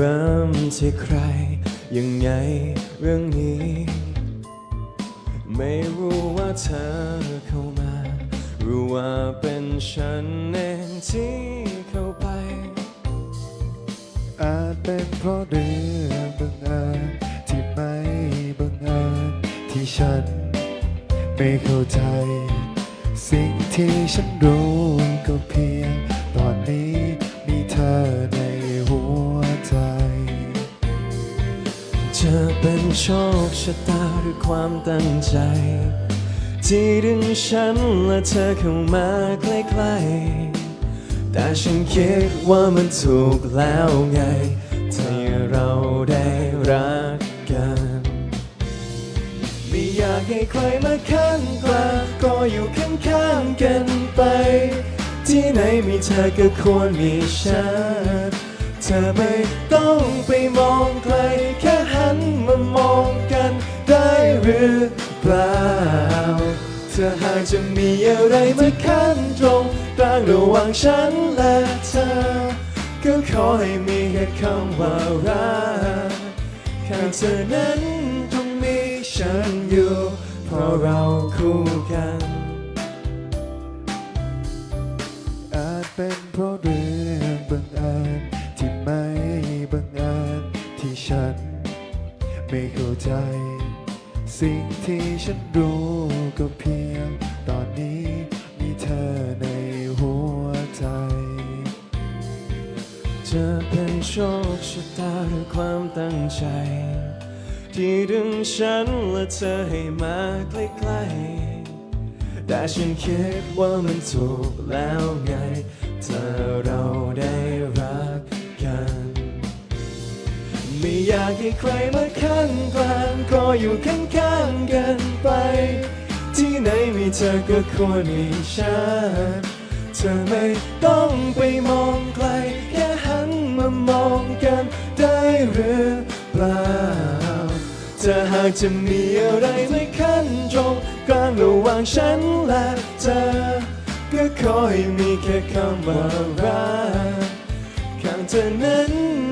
เริ่มที่ใคร ยังไงเรื่องนี้ ไม่รู้ว่าเธอเข้ามารือว่าเป็นฉันเองที่เข้าไป อาจเป็นเพราะเรื่องบังเอิญที่ไม่บังเอิญที่ฉัน ไม่เข้าใจ สิ่งที่ฉันรู้ก็เพียง จะเป็นโชคชะตาหรือความตั้งใจ ที่ดึงฉันและเธอเข้ามาใกล้ๆ แต่ฉันคิดว่ามันถูกแล้วไง ที่เราได้รักกัน ไม่อยากให้ใครมาขั้นกลางก็อยู่ข้างๆกันไป ที่ไหนมีเธอก็ควรมีฉัน เธอไม่ต้องไปมองไกลแค่หั อหากจะมีอะไรมาขั้นตรงกลางระหว่างฉันและเธอ ก็ขอให้มีแค่คำว่ารักข้างเธอนั้นต้องมีฉันอยู่ เพราะเราคู่กัน อาจเป็นเพราะเรื่องบังเอิญที่ไม่บังเอิญที่ฉัน ไม่เข้าใจ สิ่งที่ฉันรู้ก็เพียง ตอนนี้มีเธอในหัวใจ จะเป็นโชคชะตาหรือความตั้งใจ ที่ดึงฉันและเธอให้มาใกล้ๆแต่ฉันคิดว่ามันถูกแล้วไงถ้าเราได้ ไม่อยากให้ใครมาขั้นกลางก็อยู่ข้างๆกันไป ที่ไหนมีเธอก็ควรมีฉันเธอไม่ต้องไปมองไกล แค่หันมามองกันได้หรือเปล่าเธอหากจะมีอะไรไม่ขั้นตรงกลางระหว่างฉันและเธอ ก็ขอให้มีแค่คำว่ารักข้างเธอนั้น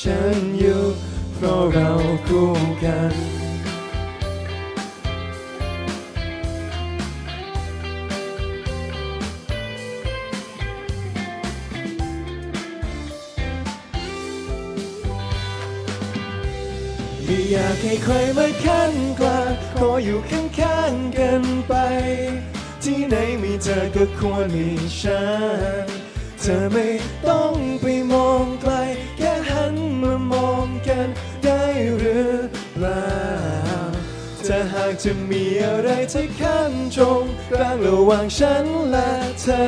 ฉันอยู่ เพราะเราคู่กันไม่อยากให้ใครมาขั้นกลางขออยู่ข้างๆกันไป ที่ไหนมีเธอก็ควรมีฉัน เธอไม่ต้องไปมองไกล หันมามองกันได้หรือเปล่าถ้าหากจะมีอะไรที่ขั้นตรงกลางระหว่างฉันและเธอ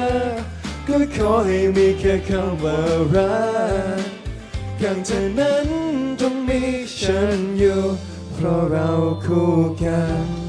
ก็ขอให้มีแค่คำว่ารักข้างเธอนั้นต้องมีฉันอยู่ เพราะเราคู่กัน